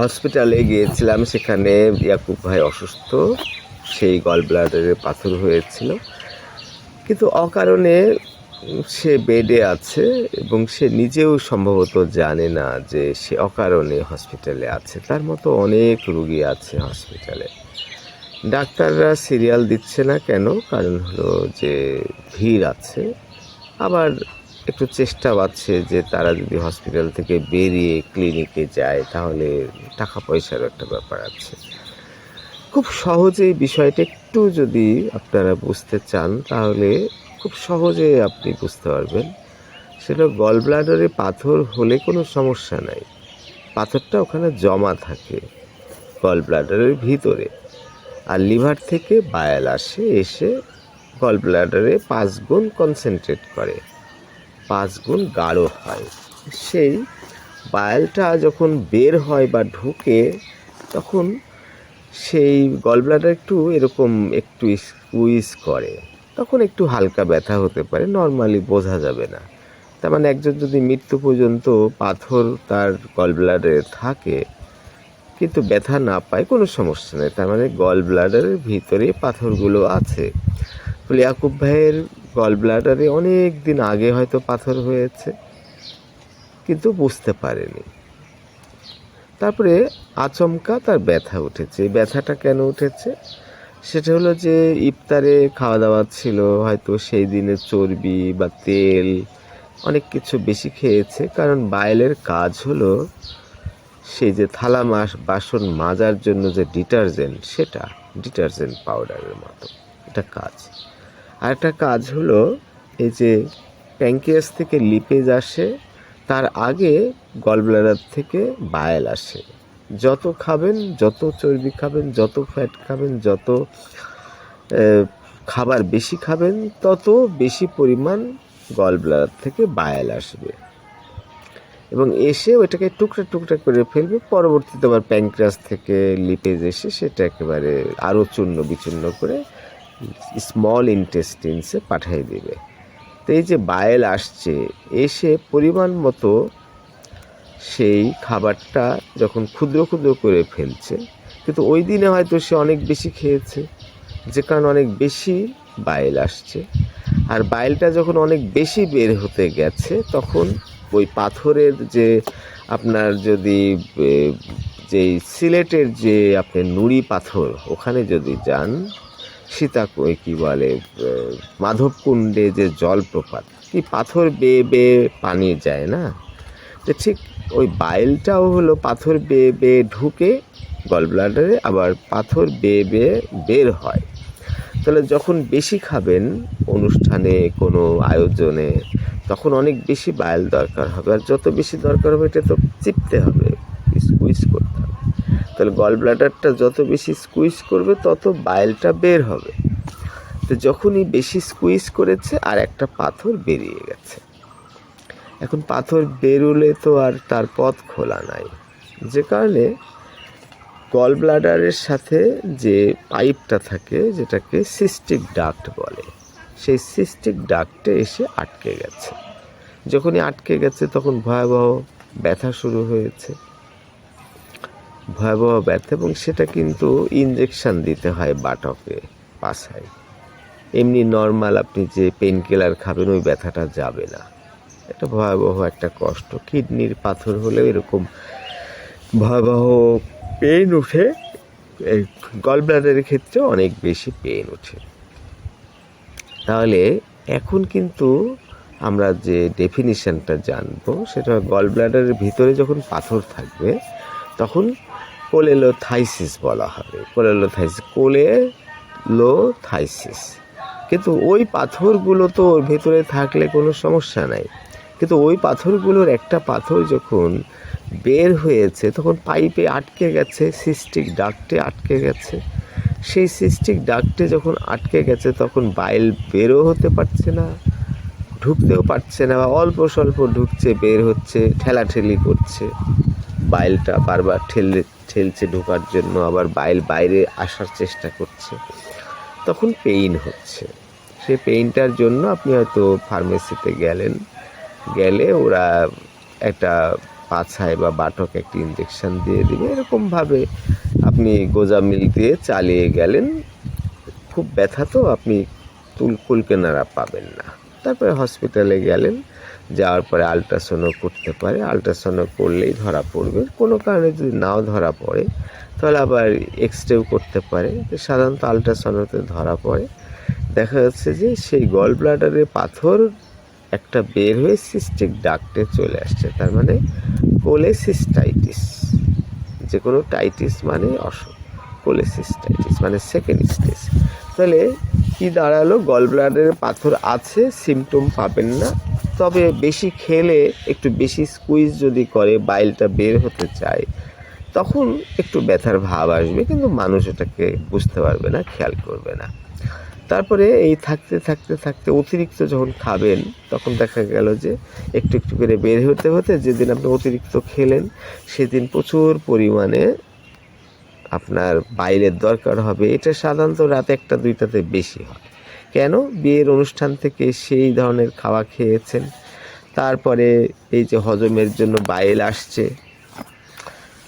হসপিটালে গিয়েছিলাম, সেখানে ইয়াকুব ভাই অসুস্থ, সেই গল ব্লাডারে পাথর হয়েছিল। কিন্তু অকারণে সে বেডে আছে এবং সে নিজেও সম্ভবত জানে না যে সে অকারণে হসপিটালে আছে। তার মতো অনেক রুগী আছে হসপিটালে ডাক্তাররা সিরিয়াল দিচ্ছে না কেন? কারণ হলো যে ভিড় আছে। আবার একটু চেষ্টা পাচ্ছে যে তারা যদি হসপিটাল থেকে বেরিয়ে ক্লিনিকে যায়, তাহলে টাকা পয়সার একটা ব্যাপার আছে। খুব সহজেই বিষয়টা একটু যদি আপনারা বুঝতে চান, তাহলে খুব সহজে আপনি বুঝতে পারবেন। সেটা গল ব্লাডারে পাথর হলে কোনো সমস্যা নাই। পাথরটা ওখানে জমা থাকে গল ব্লাডারের ভিতরে। আর লিভার থেকে বায়াল আসে, এসে গল ব্লাডারে পাঁচ গুণ কনসেন্ট্রেট করে। পাঁচ গুণ গাঢ় হয়। সেই বায়ালটা যখন বের হয় বা ঢুকে, তখন সেই গল ব্লাডার একটু এরকম একটু স্কুইজ করে। তখন একটু হালকা ব্যথা হতে পারে নর্মালি বোঝা যাবে না। তার মানে একজন যদি মৃত্যু পর্যন্ত পাথর তার গল ব্লাডারে থাকে, কিন্তু ব্যথা না পায়, কোনো সমস্যা নেই। তার মানে গল ব্লাডারের ভিতরে পাথরগুলো আছে। বলে ইয়াকুব ভাইয়ের গল ব্লাডারে অনেক দিন আগে হয়তো পাথর হয়েছে, কিন্তু বুঝতে পারেনি। তারপরে আচমকা তার ব্যথা উঠেছে। ব্যথাটা কেন উঠেছে? সেটা হলো যে ইফতারে খাওয়া দাওয়া ছিল, হয়তো সেই দিনের চর্বি বা তেল অনেক কিছু বেশি খেয়েছে। কারণ বাইলের কাজ হলো সেই যে থালা মাস, বাসন মাজার জন্য যে ডিটারজেন্ট, সেটা ডিটারজেন্ট পাউডারের মতো। এটা কাজ। আর একটা কাজ হলো, এই যে প্যাঙ্কিয়াস থেকে লিপেজ আসে, তার আগে গলব্লাডার থেকে বায়েল আসে। যত খাবেন, যত চর্বি খাবেন, যত ফ্যাট খাবেন, যত খাবার বেশি খাবেন, তত বেশি পরিমাণ গলব্লাডার থেকে বায়েল আসবে। এবং এসে ওইটাকে টুকরা টুকরা করে ফেলবে, পরবর্তীতে আবার প্যাঙ্ক্রাস থেকে লিপেজ এসে সেটা একেবারে আরও চূর্ণ বিচূর্ণ করে স্মল ইন্টেস্টিনসে পাঠিয়ে দেবে। তো এই যে বায়েল আসছে, এসে পরিমাণ মতো সেই খাবারটা যখন ক্ষুদ্র ক্ষুদ্র করে ফেলছে, কিন্তু ওই দিনে হয়তো সে অনেক বেশি খেয়েছে, যে কারণে অনেক বেশি বাইল আসছে। আর বাইলটা যখন অনেক বেশি বের হতে গেছে, তখন ওই পাথরের যে আপনার যদি যে সিলেটের যে আপনি নুড়ি পাথর, ওখানে যদি যান সীতা কই কি বলে মাধবকুণ্ডে যে জলপ্রপাত, কি পাথর বেয়ে বেয়ে পানি যায় না? তো ঠিক ওই বাইলটাও হলো পাথর বেয়ে বেয়ে ঢুকে গলব্লাডারে আবার পাথর বেয়ে বেয়ে বের হয়। তাহলে যখন বেশি খাবেন অনুষ্ঠানে, কোনো আয়োজনে, তখন অনেক বেশি বাইল দরকার হবে। আর যত বেশি দরকার হবে, এটা তো চিপতে হবে স্কুইজ হবে তাহলে গল ব্লাডারটা যত বেশি স্কুইজ করবে, তত বাইলটা বের হবে। তো যখনই বেশি স্কুইজ করেছে, আর একটা পাথর বেরিয়ে গেছে। এখন পাথর বেরোলে তো আর তার পথ খোলা নাই। যে কারণে গল ব্লাডারের সাথে যে পাইপটা থাকে, যেটাকে সিস্টিক ডাক্ট বলে, সেই সিস্টিক ডাক্টে এসে আটকে গেছে। যখনই আটকে গেছে, তখন ভয়াবহ ব্যথা শুরু হয়েছে। ভয়াবহ ব্যথা এবং সেটা কিন্তু ইনজেকশন দিতে হয় বাটকে পাশায় এমনি নর্মাল আপনি যে পেন কিলার খাবেন, ওই ব্যথাটা যাবে না। এটা ভয়াবহ একটা কষ্ট। কিডনির পাথর হলেও এরকম ভয়াবহ পেন এই গল ব্লাডারের ক্ষেত্রে অনেক বেশি পেন ওঠে। তাহলে এখন কিন্তু আমরা যে ডেফিনিশনটা জানব, সেটা গল ব্লাডারের ভিতরে যখন পাথর থাকবে, তখন কোলেলোথাইসিস বলা হবে। কোলেলোথাইসিস কোলে লো থাইসিস কিন্তু ওই পাথরগুলো তো ওর ভেতরে থাকলে কোনো সমস্যা নাই। কিন্তু ওই পাথরগুলোর একটা পাথর যখন বের হয়েছে, তখন পাইপে আটকে গেছে, সিস্টিক ডাক্টে আটকে গেছে। সেই সিস্টিক ডাক্টে যখন আটকে গেছে, তখন বাইল বেরও হতে পারছে না, ঢুকতেও পারছে না বা অল্প স্বল্প ঢুকছে, বের হচ্ছে, ঠেলাঠেলি করছে। বাইলটা বারবার ঠেলে ঠেলছে ঢোকার জন্য, আবার বাইল বাইরে আসার চেষ্টা করছে। তখন পেইন হচ্ছে। সেই পেইনটার জন্য আপনি হয়তো ফার্মেসিতে গেলেন। গেলে ওরা একটা পাছায় বা বাটক একটি ইঞ্জেকশন দিয়ে দিবে। এরকমভাবে আপনি গোজামিল দিয়ে চালিয়ে গেলেন। খুব ব্যথা তো, আপনি তুল কুলকেনারা পাবেন না। তারপরে হসপিটালে গেলেন। যাওয়ার পরে আলট্রাসাউন্ডও করতে পারে। আলট্রাসাউন্ড করলেই ধরা পড়বে। কোনো কারণে যদি নাও ধরা পড়ে, তাহলে আবার এক্স করতে পারে। তো সাধারণত আলট্রাসাউন্ডতে ধরা পড়ে। দেখা যাচ্ছে যে সেই গল ব্লাডারে পাথর একটা বের হয়ে সিস্টিক ডাক্টে চলে আসছে। তার মানে কোলেসিস্টাইটিস যে কোনো টাইটিস মানে অসুখ কোলেসিস্টাইটিস মানে সেকেন্ড স্টেজ তাহলে কি দাঁড়াল? গল ব্লাডারে পাথর আছে সিমটম পাবেন না। তবে বেশি খেলে একটু বেশি স্কুইজ যদি করে বাইলটা বের হতে চায়, তখন একটু ব্যথার ভাব আসবে, কিন্তু মানুষ এটাকে বুঝতে পারবে না, খেয়াল করবে না। তারপরে এই থাকতে থাকতে থাকতে অতিরিক্ত যখন খাবেন, তখন দেখা গেল যে একটু একটু করে বের হতে হতে যেদিন আপনি অতিরিক্ত খেলেন, সেদিন প্রচুর পরিমাণে আপনার বাইরের দরকার হবে। এটা সাধারণত রাত একটা, দুইটাতে বেশি হয়। কেন? বিয়ের অনুষ্ঠান থেকে সেই ধরনের খাওয়া খেয়েছেন। তারপরে এই যে হজমের জন্য বাইল আসছে।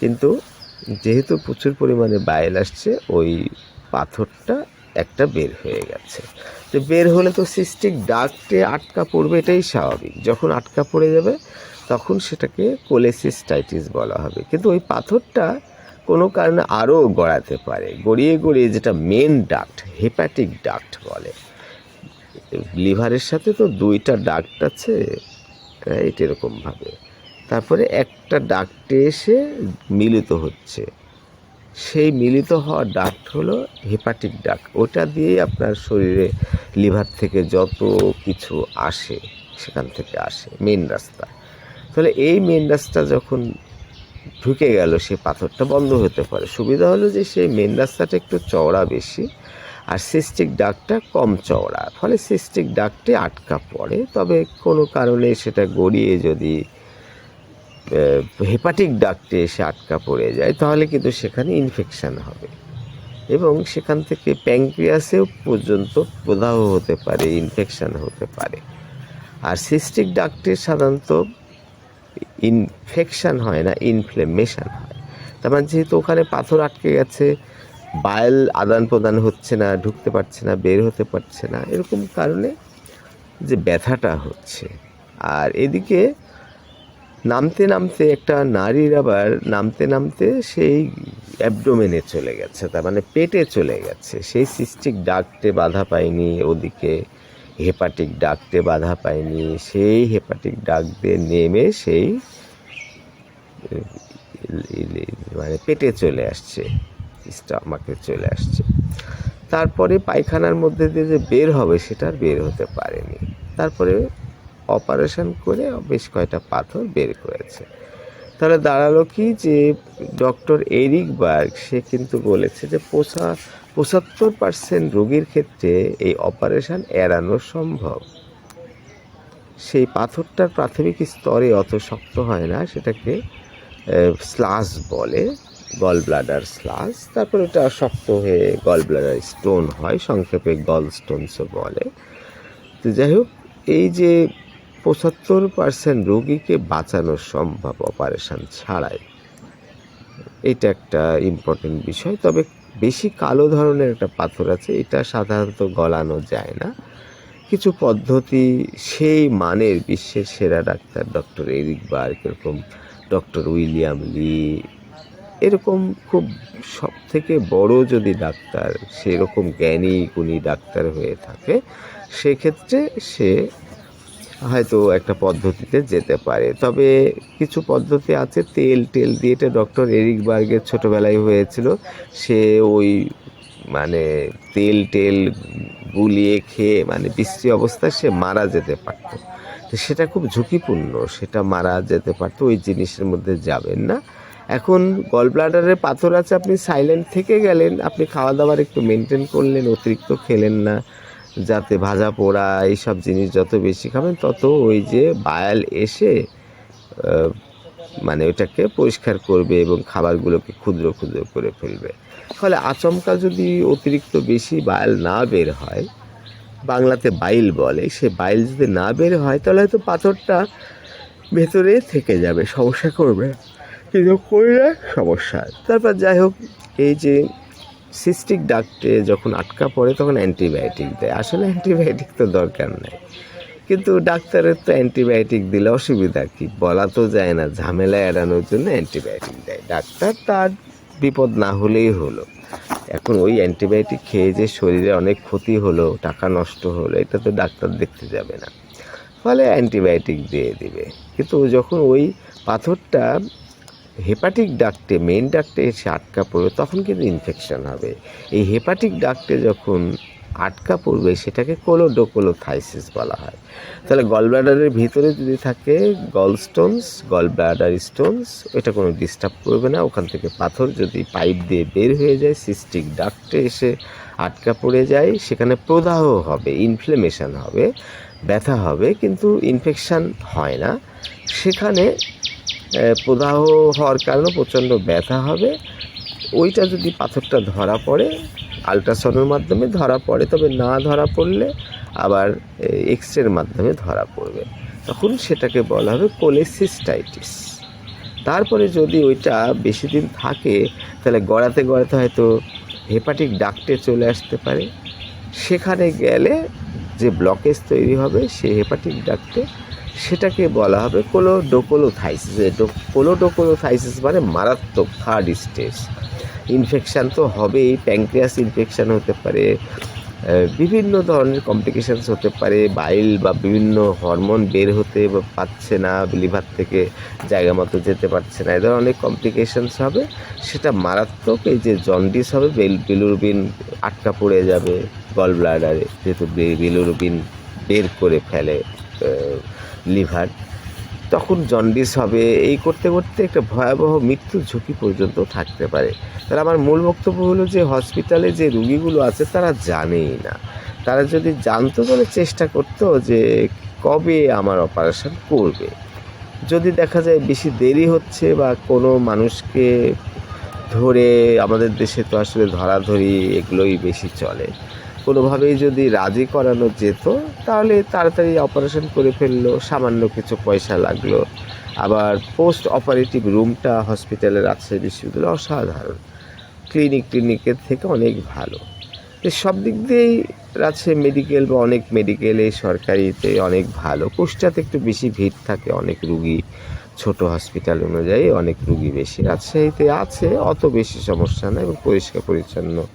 কিন্তু যেহেতু প্রচুর পরিমাণে বাইল আসছে, ওই পাথরটা একটা বের হয়ে গেছে। তো বের হলে তো সিস্টিক ডাকটে আটকা পড়বে, এটাই স্বাভাবিক। যখন আটকা পড়ে যাবে, তখন সেটাকে কোলেসিস্টাইটিস বলা হবে। কিন্তু ওই পাথরটা কোনো কারণে আরও গড়াতে পারে। গড়িয়ে গড়িয়ে যেটা মেন ডাক্ট হেপাটিক ডাক্ট বলে। লিভারের সাথে তো দুইটা ডাক্ট আছে এইটা এরকমভাবে। তারপরে একটা ডাক্টে এসে মিলিত হচ্ছে। সেই মিলিত হওয়া ডাক্ট হলো হেপাটিক ডাক্ট। ওটা দিয়েই আপনার শরীরে লিভার থেকে যত কিছু আসে, সেখান থেকে আসে মেন রাস্তা। তাহলে এই মেন রাস্তা যখন ঢুকে গেল, সেই পাথরটা বন্ধ হতে পারে। সুবিধা হলো যে সেই মেন রাস্তাটা একটু চওড়া বেশি আর সিস্টিক ডাকটা কম চওড়া, ফলে সিস্টিক ডাকটে আটকা পড়ে। তবে কোনো কারণে সেটা গড়িয়ে যদি হেপাটিক ডাকটে এসে আটকা পড়ে যায়, তাহলে কিন্তু সেখানে ইনফেকশান হবে। এবং সেখান থেকে প্যাঙ্ক্রিয়াসেও পর্যন্ত প্রদাহ হতে পারে, ইনফেকশান হতে পারে। আর সিস্টিক ডাকটে সাধারণত ইনফেকশান হয় না, ইনফ্লেমেশান হয়। তার মানে যেহেতু ওখানে পাথর আটকে গেছে বায়ল আদান প্রদান হচ্ছে না, ঢুকতে পারছে না, বের হতে পারছে না, এরকম কারণে যে ব্যথাটা হচ্ছে। আর এদিকে নামতে নামতে একটা নারীর আবার নামতে নামতে সেই অ্যাবডোমেনে চলে গেছে, তার মানে পেটে চলে গেছে। সেই সিস্টিক ডাকতে বাধা পায়নি, ওদিকে হেপাটিক ডাকতে বাধা পায়নি, সেই হেপাটিক ডাক দিয়ে নেমে সেই মানে পেটে চলে আসছে। স্টমাকে চলে আসছে। তারপরে পায়খানার মধ্যে দিয়ে যে বের হবে সেটা আর বের হতে পারেনি। তারপরে অপারেশন করে বেশ কয়টা পাথর বের করেছে। তাহলে দাঁড়াল কি যে ডক্টর এরিক বার্গ সে কিন্তু বলেছে যে পোষা পঁচাত্তর পার্সেন্ট রোগীর ক্ষেত্রে এই অপারেশন এড়ানো সম্ভব। সেই পাথরটার প্রাথমিক স্তরে অত শক্ত হয় না, সেটাকে স্লাস বলে। গল ব্লাডার স্লাস তারপর এটা শক্ত হয়ে গল ব্লাডার স্টোন হয়, সংক্ষেপে গল স্টোনসও বলে। তো যাই হোক, এই যে পঁচাত্তর পার্সেন্ট রোগীকে বাঁচানো সম্ভব অপারেশান ছাড়াই, এটা একটা ইম্পর্টেন্ট বিষয়। তবে বেশি কালো ধরনের একটা পাথর আছে, এটা সাধারণত গলানো যায় না। কিছু পদ্ধতি সেই মানের বিশ্বের সেরা ডাক্তার ডক্টর এরিক বার্গ, এরকম ডক্টর উইলিয়াম লি এরকম খুব সব থেকে বড় যদি ডাক্তার সেরকম জ্ঞানী গুণী ডাক্তার হয়ে থাকে, সেক্ষেত্রে সে হয়তো একটা পদ্ধতিতে যেতে পারে। তবে কিছু পদ্ধতি আছে, তেল টেল দিয়ে এটা ডক্টর এরিক বার্গের ছোটোবেলায় হয়েছিল। সে ওই মানে তেল টেল গুলিয়ে খেয়ে মানে বিশ্রী অবস্থায় সে মারা যেতে পারত। সেটা খুব ঝুঁকিপূর্ণ, সেটা মারা যেতে পারতো, ওই জিনিসের মধ্যে যাবেন না। এখন গল ব্লাডারের পাথর আছে, আপনি সাইলেন্ট থেকে গেলেন, আপনি খাওয়া দাওয়ার একটু মেনটেন করলেন, অতিরিক্ত খেলেন না, যাতে ভাজা পোড়া এইসব জিনিস যত বেশি খাবেন, তত ওই যে বায়াল এসে মানে ওটাকে পরিষ্কার করবে এবং খাবারগুলোকে ক্ষুদ্র ক্ষুদ্র করে ফেলবে ফলে আচমকা যদি অতিরিক্ত বেশি বায়াল না বের হয়, বাংলাতে বাইল বলে, সে বাইল যদি না বের হয়, তাহলে হয়তো পাথরটা ভেতরে থেকে যাবে, সমস্যা করবে। কিন্তু করলে সমস্যা তারপর যাই হোক, এই যে সিস্টিক ডাক্টে যখন আটকা পড়ে তখন অ্যান্টিবায়োটিক দেয়। আসলে অ্যান্টিবায়োটিক তো দরকার নেই। কিন্তু ডাক্তারের তো অ্যান্টিবায়োটিক দিলে অসুবিধা কি? বলা তো যায় না, ঝামেলা এড়ানোর জন্য অ্যান্টিবায়োটিক দেয়। ডাক্তার তার বিপদ না হলেই হলো। এখন ওই অ্যান্টিবায়োটিক খেয়ে যে শরীরে অনেক ক্ষতি হলো, টাকা নষ্ট হলো, এটা তো ডাক্তার দেখতে যাবে না। ফলে অ্যান্টিবায়োটিক দিয়ে দিবে। কিন্তু যখন ওই পাথরটা হেপাটিক ডাক্টে মেন ডাক্টে এসে আটকা পড়বে, তখন কিন্তু ইনফেকশান হবে। এই হেপাটিক ডাক্টে যখন আটকা পড়বে, সেটাকে কোলোডোকোলোথাইসিস বলা হয়। তাহলে গলব্লাডারের ভিতরে যদি থাকে gall stones gall bladder stones এটা কোনো ডিস্টার্ব করবে না। ওখান থেকে পাথর যদি পাইপ দিয়ে বের হয়ে যায় সিস্টিক ডাক্টে এসে আটকা পড়ে যায়, সেখানে প্রদাহ হবে ইনফ্লেমেশন হবে, ব্যথা হবে, কিন্তু ইনফেকশান হয় না। সেখানে প্রদাহ হওয়ার কারণে প্রচণ্ড ব্যথা হবে। ওইটা যদি পাথরটা ধরা পড়ে আলট্রাসাউন্ডের মাধ্যমে ধরা পড়ে, তবে না ধরা পড়লে আবার এক্স রের মাধ্যমে ধরা পড়বে। তখন সেটাকে বলা হবে কোলেসিস্টাইটিস তারপরে যদি ওইটা বেশি দিন থাকে, তাহলে গড়াতে গড়াতে হয়তো হেপাটিক ডাক্টে চলে আসতে পারে। সেখানে গেলে যে ব্লকেজ তৈরি হবে, সে হেপাটিক ডাক্টে সেটাকে বলা হবে কোলোডোকোলোথাইসিস। কোলোডোকোলোথাইসিস মানে মারাত্মক থার্ড স্টেজ ইনফেকশান তো হবেই প্যাঙ্ক্রিয়াস ইনফেকশান হতে পারে বিভিন্ন ধরনের কমপ্লিকেশানস হতে পারে, বাইল বা বিভিন্ন হরমোন বের হতে বা পাচ্ছে না, লিভার থেকে জায়গা মতো যেতে পারছে না, এ ধরনের অনেক কমপ্লিকেশানস হবে। সেটা মারাত্মক, এই যে জন্ডিস হবে, বেল বিলুরবিন আটকা পড়ে যাবে গল ব্লাডারে যেহেতু বিলুরবিন বের করে ফেলে লিভার, তখন জন্ডিস হবে। এই করতে করতে একটা ভয়াবহ মৃত্যুর ঝুঁকি পর্যন্ত থাকতে পারে। তাহলে আমার মূল বক্তব্য হলো যে হসপিটালে যে রুগীগুলো আছে, তারা জানেই না। তারা যদি জানতো তাহলে চেষ্টা করতো যে, কবে আমার অপারেশন করবে? যদি দেখা যায় বেশি দেরি হচ্ছে বা কোনো মানুষকে ধরে আমাদের দেশে তো আসলে ধরাধরি এগুলোই বেশি চলে। কোনোভাবেই যদি রাজি করানো যেত, তাহলে তাড়াতাড়ি অপারেশন করে ফেলল, সামান্য কিছু পয়সা লাগল। আবার পোস্ট অপারেটিভ রুমটা হসপিটালে রাজশাহী বিশ্ববিদ্যালয় অসাধারণ। ক্লিনিক ক্লিনিকের থেকে অনেক ভালো। সব দিক দিয়েই রাজশাহী মেডিকেল বা অনেক মেডিকেলে সরকারিতে অনেক ভালো। কুষ্টাতে একটু বেশি ভিড় থাকে, অনেক রুগী ছোট হসপিটাল অনুযায়ী অনেক রুগী বেশি। রাজশাহীতে আছে, অত বেশি সমস্যা না এবং পরিষ্কার পরিচ্ছন্ন,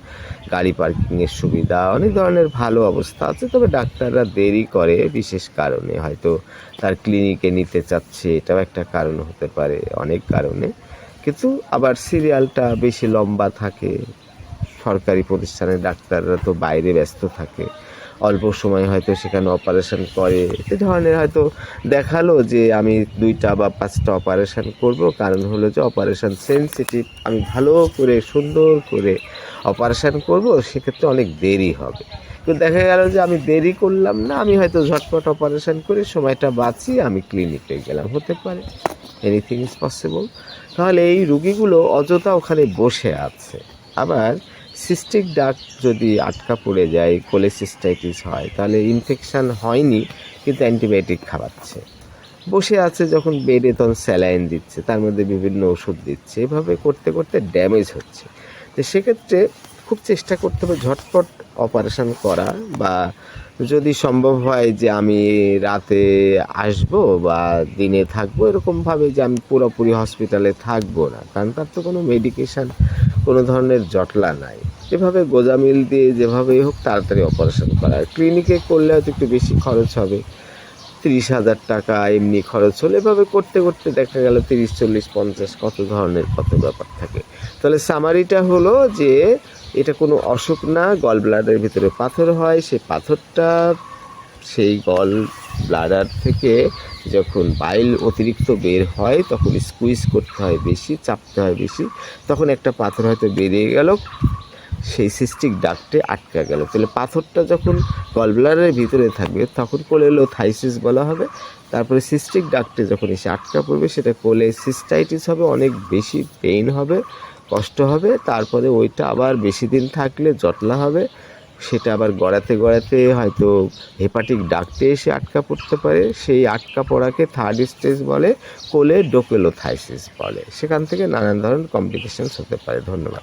গাড়ি পার্কিংয়ের সুবিধা, অনেক ধরনের ভালো অবস্থা আছে, তবে ডাক্তাররা দেরি করে, বিশেষ কারণে। হয়তো তার ক্লিনিকে নিতে চাচ্ছে, এটাও একটা কারণ হতে পারে, অনেক কারণে। কিন্তু আবার সিরিয়ালটা বেশি লম্বা থাকে সরকারি প্রতিষ্ঠানের ডাক্তাররা তো বাইরে ব্যস্ত থাকে। অল্প সময় হয়তো সেখানে অপারেশন করে। এ ধরনের হয়তো দেখাল যে আমি দুইটা বা পাঁচটা অপারেশন করব। কারণ হলো যে অপারেশন সেনসিটিভ আমি ভালো করে, সুন্দর করে অপারেশন করব, সেক্ষেত্রে অনেক দেরি হবে। কিন্তু দেখা গেল যে আমি দেরি করলাম না, আমি হয়তো ঝটপট অপারেশন করে সময়টা বাঁচিয়ে আমি ক্লিনিকে গেলাম। হতে পারে। এনিথিং ইজ পসিবল তাহলে এই রুগীগুলো অযথা ওখানে বসে আছে। আবার সিস্টিক ডাক যদি আটকা পড়ে যায় কোলেসিস্টাইটিস হয়, তাহলে ইনফেকশান হয়নি, কিন্তু অ্যান্টিবায়োটিক খাওয়াচ্ছে। বসে আছে যখন বেডে, তখন স্যালাইন দিচ্ছে, তার মধ্যে বিভিন্ন ওষুধ দিচ্ছে। এভাবে করতে করতে ড্যামেজ হচ্ছে। তো সেক্ষেত্রে খুব চেষ্টা করতে হবে, ঝটপট অপারেশন করা বা যদি সম্ভব হয় যে আমি রাতে আসব বা দিনে থাকব, এরকমভাবে যে আমি পুরোপুরি হসপিটালে থাকব না, কারণ তার তো কোনো মেডিকেশান কোনো ধরনের জটলা নাই। এভাবে গোজামিল দিয়ে যেভাবেই হোক তাড়াতাড়ি অপারেশন করা ক্লিনিকে করলে হয়তো একটু বেশি খরচ হবে। তিরিশ হাজার টাকা এমনি খরচ হলে এভাবে করতে করতে দেখা গেল তিরিশ, চল্লিশ, পঞ্চাশ কত ধরনের কত ব্যাপার থাকে। তাহলে সামারিটা হলো যে এটা কোনো অসুখ না গল ব্লাডারের ভিতরে পাথর হয়। সেই পাথরটা সেই গল ব্লাডার থেকে যখন বাইল অতিরিক্ত বের হয়, তখন স্কুইজ করতে হয় বেশি, চাপতে হয় বেশি। তখন একটা পাথর হয়তো বেরিয়ে গেল সেই সিস্টিক ডাক্টে আটকা গেল। তাহলে পাথরটা যখন গলব্লাডারের ভিতরে থাকবে, তখন কোলেলো থাইসিস বলা হবে। তারপরে সিস্টিক ডাক্টে যখন এসে আটকা পড়বে, সেটা কোলে সিস্টাইটিস হবে, অনেক বেশি পেইন হবে, কষ্ট হবে। তারপরে ওইটা আবার বেশি দিন থাকলে জটলা হবে। সেটা আবার গড়াতে গড়াতে হয়তো হেপাটিক ডাকতে এসে আটকা পড়তে পারে। সেই আটকা পড়াকে থার্ড স্টেজ বলে কোলে ডোকেলোথাইসিস বলে। সেখান থেকে নানান ধরনের কমপ্লিকেশনস হতে পারে। ধন্যবাদ।